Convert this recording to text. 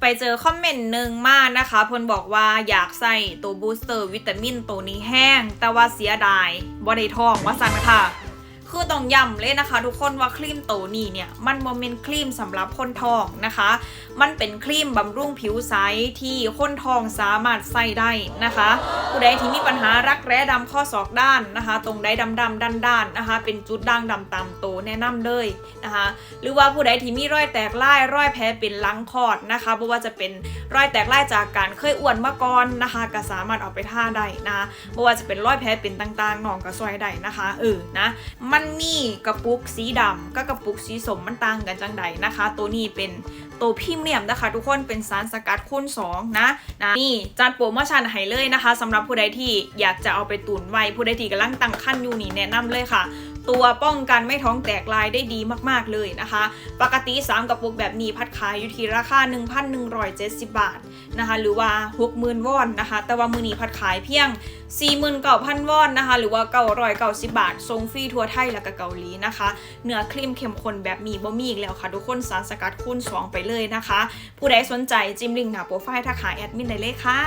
ไปเจอคอมเมนต์หนึ่งมากนะคะเพิ่นบอกว่าอยากใส่ตัวบูสเตอร์วิตามินตัวนี้แห้ง แต่ว่าเสียดายบ่ได้ทองว่าสั่นค่ะ คือต้องย้ำเลยนะคะ ทุกคนว่าครีมตัวนี้เนี่ยมันโมเมนครีมสำหรับคนทองนะคะ มันเป็นครีมบำรุงผิวใสที่คนทองสามารถใส่ได้นะคะผู้ใดที่มีปัญหารักแร้ดำข้อศอกด้านนะคะ ตรงใดดำดำด้านด้านๆนะคะ เป็นจุดด่างดำตามโตวแนะนำเลยนะคะ หรือว่าผู้ใดที่มีรอยแตกลายรอยแผลเป็นลังคอดนะคะไม่ว่าจะเป็นรอยแตกลายจากการเคยอ้วนมาก่อนนะคะก็สามารถเอาไปท่าได้นะไม่ว่าจะเป็นรอยแผลเป็นต่างๆหนองก็ซอยได้นะคะเออนะมันมีกระปุกสีดำกับกระปุกสีสมมันต่างกันจังใดนะคะ ตัวนี้เป็น ตัวพรีเมียมนะคะ ทุกคนเป็นสารสกัดคูณ2นะนะนี่จัดโปรโมชั่นให้เลยนะคะสำหรับผู้ใดที่อยากจะเอาไปตุนไว้ผู้ใดที่กำลังตั้งขั้นอยู่นี่แนะนำเลยค่ะตัวป้องกันไม่ท้องแตกลายได้ดีมากๆเลยนะคะ ปกติ 3 กระปุกแบบนี้พัดขายอยู่ที่ราคา 1,170 บาทนะคะ หรือว่า 60,000 วอนนะคะ แต่ว่ามือนี้พัดขายเพียง 49,000 วอนนะคะ หรือว่า 990 บาททรงฟรีทั่วไทยและก็เกาหลีนะคะ เนื้อครีมเข้มข้นแบบมีบ่มีอีกแล้วค่ะ ทุกคนสารสกัดคูณ2ไปเลยนะคะ ผู้ใดสนใจจิ้มลิงก์หน้าโปรไฟล์ทักหาแอดมินได้เลยค่ะ